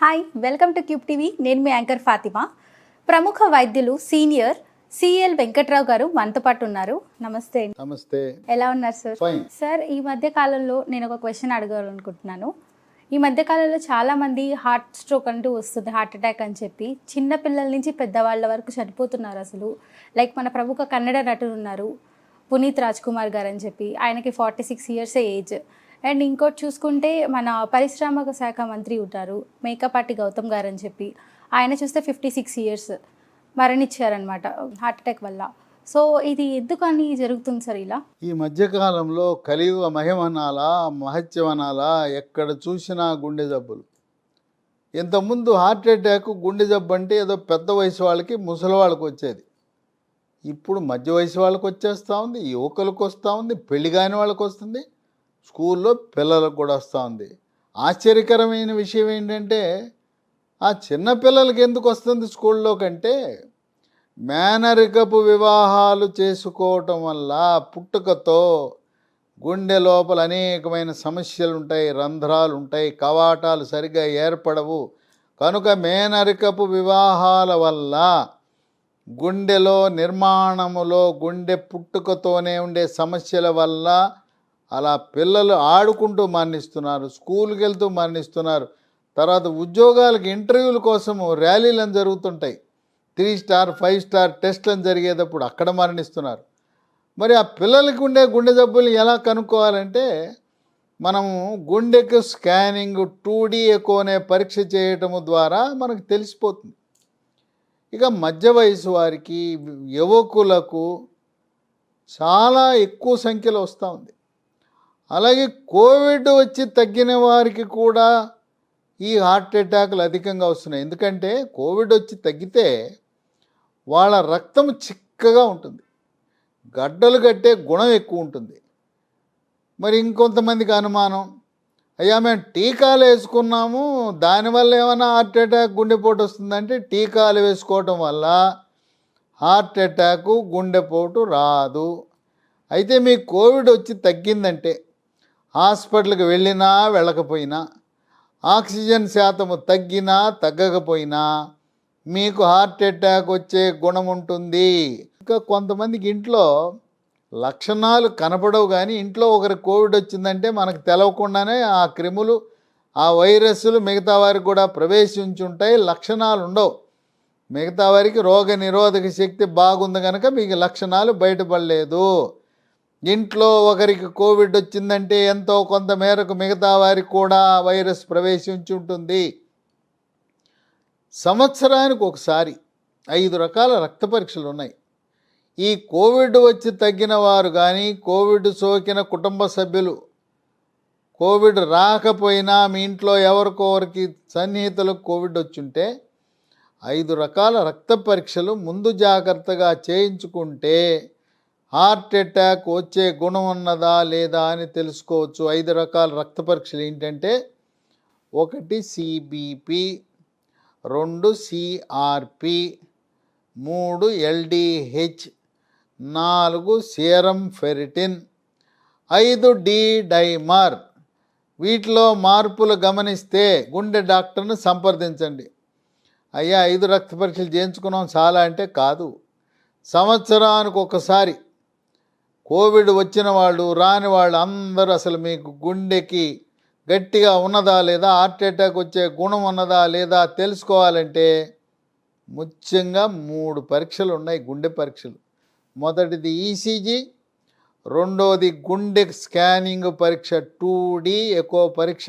Hi welcome to Cube TV నేను మీ anchor Fatima. ప్రముఖ వైద్యులు సీనియర్ సిఎల్ వెంకట్రావు గారు మనతో పాటు ఉన్నారు. నమస్తే నమస్తే. ఎలా ఉన్నారు సార్ సార్ ఈ మధ్య కాలంలో నేను ఒక క్వశ్చన్ అడగాలనుకుంటున్నాను. ఈ మధ్య కాలంలో చాలా మంది హార్ట్ స్ట్రోక్ అంటూ వస్తుంది హార్ట్ అటాక్ అని చెప్పి. చిన్న పిల్లల నుంచి పెద్దవాళ్ళ వరకు చనిపోతున్నారు అసలు. లైక్ మన ప్రముఖ కన్నడ నటుడు ఉన్నారు పునీత్ రాజ్ కుమార్ గారు అని చెప్పి. ఆయనకి forty six years age and ఇంకోటి చూసుకుంటే మన పరిశ్రమక శాఖ మంత్రి ఉంటారు మేకపాటి గౌతమ్ గారు అని చెప్పి. ఆయన చూస్తే ఫిఫ్టీ సిక్స్ ఇయర్స్ మరణించారనమాట హార్ట్అటాక్ వల్ల. సో ఇది ఎందుకని జరుగుతుంది సార్ ఇలా? ఈ మధ్యకాలంలో కలియుగ మహిమనాలా మహత్యమనాలా ఎక్కడ చూసినా గుండె జబ్బులు. ఇంతకుముందు హార్ట్ అటాక్ గుండె జబ్బు అంటే ఏదో పెద్ద వయసు వాళ్ళకి ముసలి వాళ్ళకి వచ్చేది. ఇప్పుడు మధ్య వయసు వాళ్ళకి వచ్చేస్తూ ఉంది యువకులకు వస్తూ ఉంది పెళ్ళి కాని వాళ్ళకి వస్తుంది. స్కూల్లో పిల్లలకు కూడా వస్తుంది ఆశ్చర్యకరమైన విషయం ఏంటంటే ఆ చిన్న పిల్లలకి ఎందుకు వస్తుంది స్కూల్లో కంటే మేనరికపు వివాహాలు చేసుకోవటం వల్ల పుట్టుకతో గుండె లోపల అనేకమైన సమస్యలు ఉంటాయి రంధ్రాలు ఉంటాయి కవాటాలు సరిగ్గా ఏర్పడవు. కనుక మేనరికపు వివాహాల వల్ల గుండెలో నిర్మాణములో గుండె పుట్టుకతోనే ఉండే సమస్యల వల్ల అలా పిల్లలు ఆడుకుంటూ మరణిస్తున్నారు స్కూల్కి వెళ్తూ మరణిస్తున్నారు. తర్వాత ఉద్యోగాలకు ఇంటర్వ్యూల కోసము ర్యాలీలను జరుగుతుంటాయి. త్రీ స్టార్ ఫైవ్ స్టార్ టెస్ట్లను జరిగేటప్పుడు అక్కడ మరణిస్తున్నారు. మరి ఆ పిల్లలకి ఉండే గుండె జబ్బులు ఎలా కనుక్కోవాలంటే మనము గుండెకు స్కానింగ్ టూ డీ ఎకో అనే పరీక్ష చేయటము ద్వారా మనకు తెలిసిపోతుంది. ఇక మధ్య వయసు వారికి యువకులకు చాలా ఎక్కువ సంఖ్యలో వస్తూ ఉంది. అలాగే కోవిడ్ వచ్చి తగ్గిన వారికి కూడా ఈ హార్ట్ అటాక్లు అధికంగా వస్తున్నాయి. ఎందుకంటే కోవిడ్ వచ్చి తగ్గితే వాళ్ళ రక్తం చిక్కగా ఉంటుంది. గడ్డలు కట్టే గుణం ఎక్కువ ఉంటుంది. మరి ఇంకొంతమందికి అనుమానం అయ్యా మేము టీకాలు వేసుకున్నాము దానివల్ల ఏమైనా హార్ట్ అటాక్ గుండెపోటు వస్తుందంటే టీకాలు వేసుకోవటం వల్ల హార్ట్ అటాకు గుండెపోటు రాదు. అయితే మీ కోవిడ్ వచ్చి తగ్గిందంటే హాస్పిటల్కి వెళ్ళినా వెళ్ళకపోయినా ఆక్సిజన్ శాతము తగ్గినా తగ్గకపోయినా మీకు హార్ట్ అటాక్ వచ్చే గుణం ఉంటుంది. ఇంకా కొంతమందికి ఇంట్లో లక్షణాలు కనపడవు కానీ ఇంట్లో ఒకరు కోవిడ్ వచ్చిందంటే మనకు తెలవకుండానే ఆ క్రిములు ఆ వైరస్లు మిగతా వారికి కూడా ప్రవేశించుంటాయి లక్షణాలు ఉండవు. మిగతా వారికి రోగ నిరోధక శక్తి బాగుంది కనుక మీకు లక్షణాలు బయటపడలేదు. ఇంట్లో ఒకరికి కోవిడ్ వచ్చిందంటే ఎంతో కొంత మేరకు మిగతా వారికి కూడా వైరస్ ప్రవేశించి ఉంటుంది. సంవత్సరానికి ఒకసారి ఐదు రకాల రక్త పరీక్షలు ఉన్నాయి. ఈ కోవిడ్ వచ్చి తగ్గిన వారు కానీ కోవిడ్ సోకిన కుటుంబ సభ్యులు కోవిడ్ రాకపోయినా మీ ఇంట్లో ఎవరికొవరికి సన్నిహితులకు కోవిడ్ వచ్చుంటే ఐదు రకాల రక్త పరీక్షలు ముందు జాగ్రత్తగా చేయించుకుంటే హార్ట్ అటాక్ వచ్చే గుణం ఉన్నదా లేదా అని తెలుసుకోవచ్చు. ఐదు రకాల రక్త పరీక్షలు ఏంటంటే ఒకటి సిబిపి రెండు సిఆర్పి మూడు ఎల్డిహెచ్ నాలుగు సీరం ఫెరిటిన్ ఐదు డి డైమర్. వీటిలో మార్పులు గమనిస్తే గుండె డాక్టర్ను సంప్రదించండి. అయ్యా ఐదు రక్త పరీక్షలు చేయించుకున్నాం చాలా అంటే కాదు. సంవత్సరానికి ఒకసారి కోవిడ్ వచ్చిన వాళ్ళు రాని వాళ్ళు అందరూ అసలు మీకు గుండెకి గట్టిగా ఉన్నదా లేదా హార్ట్ అటాక్ వచ్చే గుణం ఉన్నదా లేదా తెలుసుకోవాలంటే ముఖ్యంగా మూడు పరీక్షలు ఉన్నాయి గుండె పరీక్షలు. మొదటిది ఈసీజీ రెండోది గుండె స్కానింగ్ పరీక్ష టూ డి ఎకో పరీక్ష.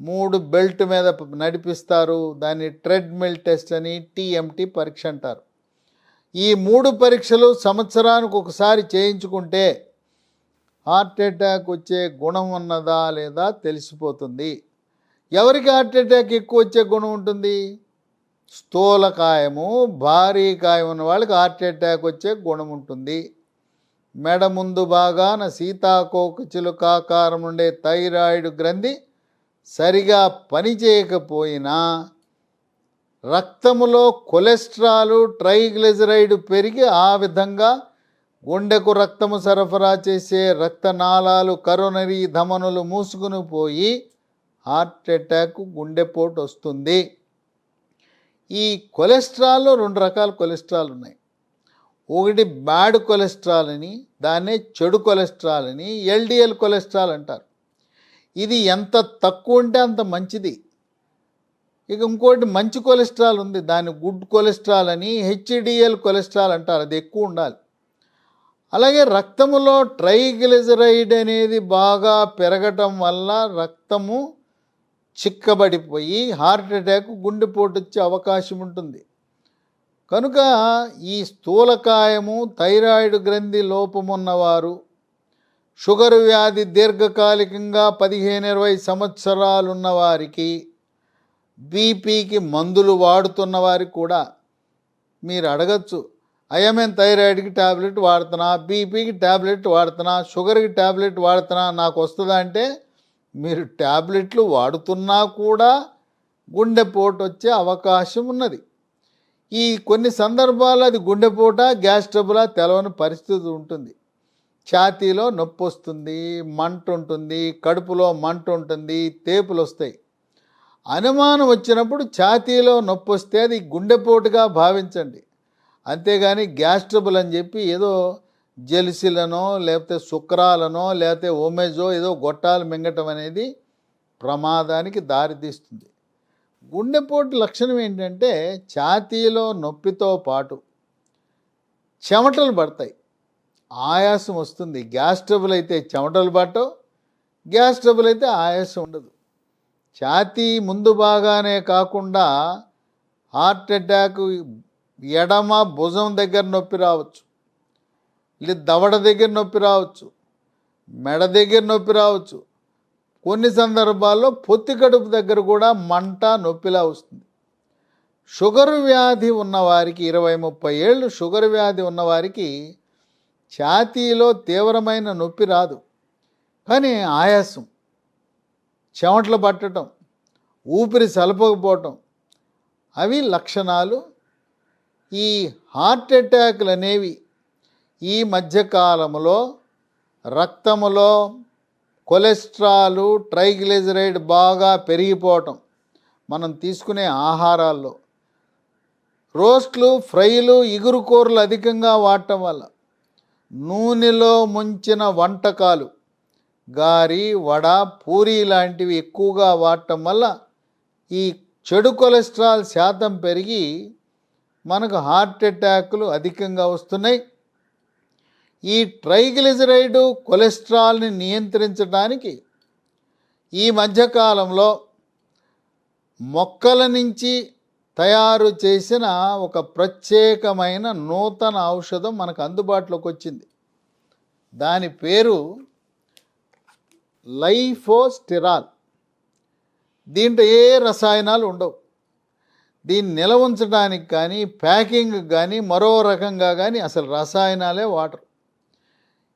మూడు బెల్ట్ మీద నడిపిస్తారు దాన్ని ట్రెడ్మిల్ టెస్ట్ అని టీఎంటీ పరీక్ష అంటారు. ఈ మూడు పరీక్షలు సంవత్సరానికి ఒకసారి చేయించుకుంటే హార్ట్ అటాక్ వచ్చే గుణం ఉన్నదా లేదా తెలిసిపోతుంది. ఎవరికి హార్ట్ అటాక్ ఎక్కువ వచ్చే గుణం ఉంటుంది? స్థూలకాయము భారీ కాయం ఉన్న వాళ్ళకి హార్ట్ అటాక్ వచ్చే గుణం ఉంటుంది. మెడ ముందు బాగాన సీతాకోకచిలుకాకారం ఉండే థైరాయిడ్ గ్రంథి సరిగా పనిచేయకపోయినా రక్తములో కొలెస్ట్రాల్ ట్రైగ్లిజరైడ్ పెరిగి ఆ విధంగా గుండెకు రక్తము సరఫరా చేసే రక్తనాళాలు కరోనరీ ధమనులు మూసుకుని పోయి హార్ట్ అటాక్ గుండెపోటు వస్తుంది. ఈ కొలెస్ట్రాల్లో రెండు రకాల కొలెస్ట్రాల్ ఉన్నాయి. ఒకటి బ్యాడ్ కొలెస్ట్రాల్ అని దాన్నే చెడు కొలెస్ట్రాల్ అని ఎల్డిఎల్ కొలెస్ట్రాల్ అంటారు. ఇది ఎంత తక్కువ ఉంటే అంత మంచిది. ఇక ఇంకోటి మంచి కొలెస్ట్రాల్ ఉంది. దాన్ని గుడ్ కొలెస్ట్రాల్ అని హెచ్డిఎల్ కొలెస్ట్రాల్ అంటారు. అది ఎక్కువ ఉండాలి. అలాగే రక్తములో ట్రైగ్లిజరైడ్ అనేది బాగా పెరగటం వల్ల రక్తము చిక్కబడిపోయి హార్ట్ అటాక్ గుండెపోటు వచ్చే అవకాశం ఉంటుంది. కనుక ఈ స్థూలకాయము థైరాయిడ్ గ్రంథి లోపమున్నవారు షుగర్ వ్యాధి దీర్ఘకాలికంగా పదిహేను ఇరవై సంవత్సరాలు ఉన్నవారికి బీపీకి మందులు వాడుతున్న వారికి కూడా మీరు అడగచ్చు. ఐఎంఎన్ థైరాయిడ్కి ట్యాబ్లెట్ వాడుతున్నా బీపీకి ట్యాబ్లెట్ వాడుతున్నా షుగర్కి ట్యాబ్లెట్ వాడుతున్నా నాకు వస్తుందా అంటే మీరు ట్యాబ్లెట్లు వాడుతున్నా కూడా గుండెపోటు వచ్చే అవకాశం ఉన్నది. ఈ కొన్ని సందర్భాల్లో అది గుండెపోట గ్యాస్ ట్రబులా తెలవని పరిస్థితి ఉంటుంది. ఛాతీలో నొప్పి వస్తుంది మంట ఉంటుంది కడుపులో మంట ఉంటుంది తేపులు వస్తాయి అనుమానం వచ్చినప్పుడు ఛాతీలో నొప్పి వస్తే అది గుండెపోటుగా భావించండి. అంతేగాని గ్యాస్ ట్రబుల్ అని చెప్పి ఏదో జెలిసిలనో లేకపోతే శుక్రాలనో లేకపోతే ఓమెజో ఏదో గొట్టాలు మింగటం అనేది ప్రమాదానికి దారితీస్తుంది. గుండెపోటు లక్షణం ఏంటంటే ఛాతీలో నొప్పితో పాటు చెమటలు పడతాయి. ఆయాసం వస్తుంది. గ్యాస్ ట్రబుల్ అయితే చెమటలు పట్టవు. గ్యాస్ ట్రబుల్ అయితే ఆయాసం ఉండదు. ఛాతీ ముందు బాగానే కాకుండా హార్ట్ అటాక్ ఎడమ భుజం దగ్గర నొప్పి రావచ్చు. లేదా దవడ దగ్గర నొప్పి రావచ్చు. మెడ దగ్గర నొప్పి రావచ్చు. కొన్ని సందర్భాల్లో పొత్తి కడుపు దగ్గర కూడా మంట నొప్పిలా వస్తుంది. షుగర్ వ్యాధి ఉన్నవారికి ఇరవై ముప్పై ఏళ్ళు షుగర్ వ్యాధి ఉన్నవారికి ఛాతీలో తీవ్రమైన నొప్పి రాదు. కానీ ఆయాసం చెమటలు పట్టడం ఊపిరి సలపకపోవటం అవి లక్షణాలు. ఈ హార్ట్ అటాక్లు అనేవి ఈ మధ్యకాలంలో రక్తములో కొలెస్ట్రాలు ట్రైగ్లిజరైడ్ బాగా పెరిగిపోవటం మనం తీసుకునే ఆహారాల్లో. రోస్ట్లు ఫ్రైలు ఇగురు కూరలు అధికంగా వాడటం వల్ల నూనెలో ముంచిన వంటకాలు గారి వడ పూరి లాంటివి ఎక్కువగా వాడటం వల్ల ఈ చెడు కొలెస్ట్రాల్ శాతం పెరిగి మనకు హార్ట్ అటాక్లు అధికంగా వస్తున్నాయి. ఈ ట్రైగ్లిజరైడ్ కొలెస్ట్రాల్ని నియంత్రించడానికి ఈ మధ్యకాలంలో మొక్కల నుంచి తయారు చేసిన ఒక ప్రత్యేకమైన నూతన ఔషధం మనకు అందుబాటులోకి వచ్చింది. దాని పేరు లైఫోస్టిరాల్. దీంట్లో ఏ రసాయనాలు ఉండవు. దీన్ని నిల ఉంచడానికి కానీ ప్యాకింగ్ కానీ మరో రకంగా కానీ అసలు రసాయనాలే వాటర్.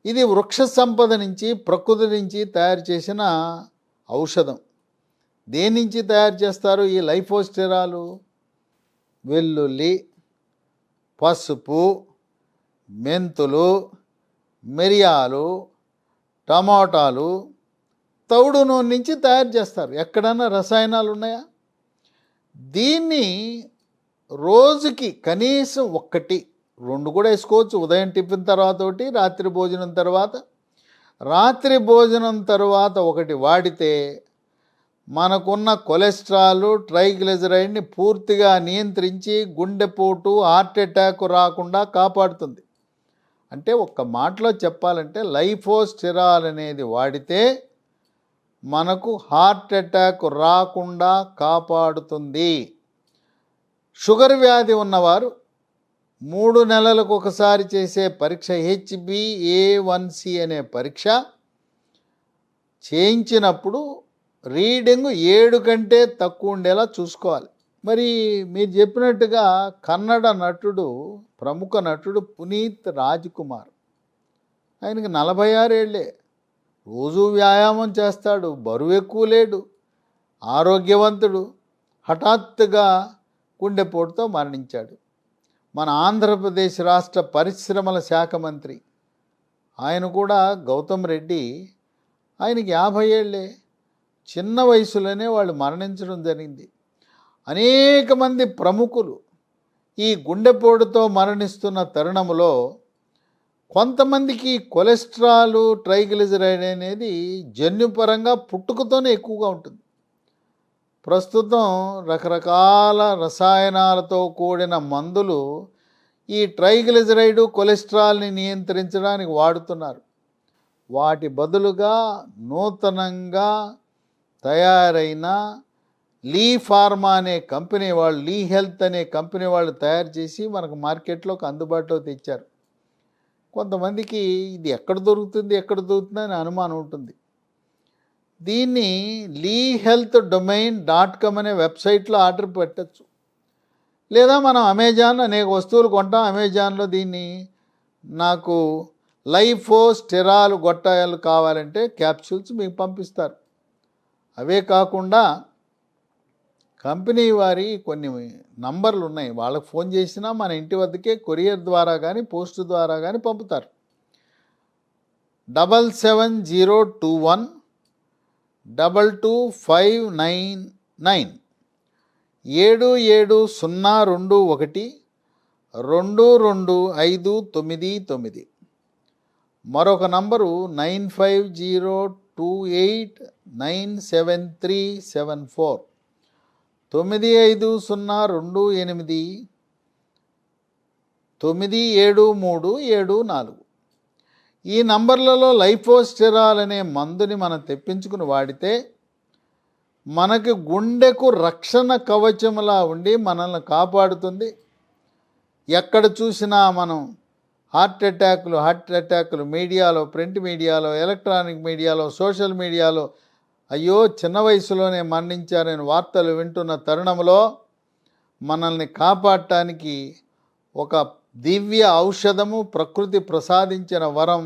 ఇది వృక్ష సంపద నుంచి ప్రకృతి నుంచి తయారు చేసిన ఔషధం. దేని నుంచి తయారు చేస్తారు ఈ లైఫోస్టెరాలు? వెల్లుల్లి పసుపు మెంతులు మిరియాలు టమాటాలు తౌడు నూనె నుంచి తయారు చేస్తారు. ఎక్కడన్నా రసాయనాలు ఉన్నాయా? దీన్ని రోజుకి కనీసం ఒక్కటి రెండు కూడా వేసుకోవచ్చు. ఉదయం టిఫిన్ తర్వాత ఒకటి రాత్రి భోజనం తర్వాత. రాత్రి భోజనం తర్వాత ఒకటి వాడితే మనకున్న కొలెస్ట్రాల్ ట్రైగ్లిజరైడ్ని పూర్తిగా నియంత్రించి గుండెపోటు హార్ట్ అటాక్ రాకుండా కాపాడుతుంది. అంటే ఒక్క మాటలో చెప్పాలంటే లైఫోస్టిరాల్ అనేది వాడితే మనకు హార్ట్ అటాక్ రాకుండా కాపాడుతుంది. షుగర్ వ్యాధి ఉన్నవారు మూడు నెలలకు ఒకసారి చేసే పరీక్ష హెచ్బిఏవన్సి అనే పరీక్ష చేయించినప్పుడు రీడింగ్ ఏడు కంటే తక్కువ ఉండేలా చూసుకోవాలి. మరి మీరు చెప్పినట్టుగా కన్నడ నటుడు ప్రముఖ నటుడు పునీత్ రాజ్ కుమార్ ఆయనకి నలభై ఆరేళ్ళే రోజు వ్యాయామం చేస్తాడు బరువు ఎక్కువ లేడు ఆరోగ్యవంతుడు హఠాత్తుగా గుండెపోటుతో మరణించాడు. మన ఆంధ్రప్రదేశ్ రాష్ట్ర పరిశ్రమల శాఖ మంత్రి ఆయన కూడా గౌతమ్ రెడ్డి ఆయనకి యాభై ఏళ్ళే చిన్న వయసులోనే వాళ్ళు మరణించడం జరిగింది. అనేక మంది ప్రముఖులు ఈ గుండెపోటుతో మరణిస్తున్న తరుణములో కొంతమందికి కొలెస్ట్రాల్ ట్రైగ్లిజరైడ్ అనేది జన్యుపరంగా పుట్టుకతోనే ఎక్కువగా ఉంటుంది. ప్రస్తుతం రకరకాల రసాయనాలతో కూడిన మందులు ఈ ట్రైగ్లిజరైడ్ కొలెస్ట్రాల్ని నియంత్రించడానికి వాడుతున్నారు. వాటి బదులుగా నూతనంగా తయారైన లీ ఫార్మా అనే కంపెనీ వాళ్ళు లీ హెల్త్ అనే కంపెనీ వాళ్ళు తయారు చేసి మనకు మార్కెట్లోకి అందుబాటులో తెచ్చారు. కొంతమందికి ఇది ఎక్కడ దొరుకుతుంది ఎక్కడ దొరుకుతుంది అని అనుమానం ఉంటుంది. దీన్ని Lee health domain dot com అనే వెబ్సైట్లో ఆర్డర్ పెట్టచ్చు. లేదా మనం అమెజాన్ అనేక వస్తువులు కొంటాం. అమెజాన్లో దీన్ని నాకు లైఫో స్టెరాలు గొట్టాయాలు కావాలంటే క్యాప్సూల్స్ మీకు పంపిస్తారు. అవే కాకుండా కంపెనీ వారి కొన్ని నంబర్లు ఉన్నాయి. వాళ్ళకి ఫోన్ చేసినా మన ఇంటి వద్దకే కొరియర్ ద్వారా కానీ పోస్ట్ ద్వారా కానీ పంపుతారు. Double seven zero two one double two five nine nine ఏడు ఏడు సున్నా రెండు ఒకటి రెండు రెండు ఐదు తొమ్మిది తొమ్మిది. మరొక number nine five zero two eight nine seven three seven four. తొమ్మిది ఐదు సున్నా రెండు ఎనిమిది తొమ్మిది ఏడు మూడు ఏడు నాలుగు. ఈ నంబర్లలో లైఫోస్టెరాల్ అనే మందుని మనం తెప్పించుకుని వాడితే మనకి గుండెకు రక్షణ కవచంలా ఉండి మనల్ని కాపాడుతుంది. ఎక్కడ చూసినా మనం హార్ట్ అటాక్లు హార్ట్ అటాక్లు మీడియాలో ప్రింట్ మీడియాలో ఎలక్ట్రానిక్ మీడియాలో సోషల్ మీడియాలో అయ్యో చిన్న వయసులోనే మరణించారని వార్తలు వింటున్న తరుణంలో మనల్ని కాపాడటానికి ఒక దివ్య ఔషధము ప్రకృతి ప్రసాదించిన వరం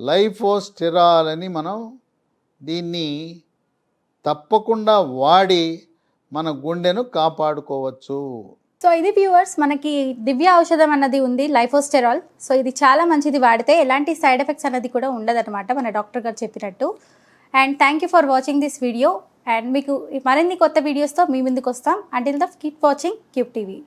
లైఫోస్టిరాల్ అని మనం దీన్ని తప్పకుండా వాడి మన గుండెను కాపాడుకోవచ్చు. సో ఇది వ్యూవర్స్ మనకి దివ్య ఔషధం అన్నది ఉంది లైఫోస్టెరాల్. సో ఇది చాలా మంచిది వాడితే ఎలాంటి సైడ్ ఎఫెక్ట్స్ అన్నది కూడా ఉండదన్నమాట మన డాక్టర్ గారు చెప్పినట్టు. And thank you for watching this video and మీకు మరిన్ని కొత్త వీడియోస్తో మీ ముందుకు వస్తాం. Until the keep watching Cube TV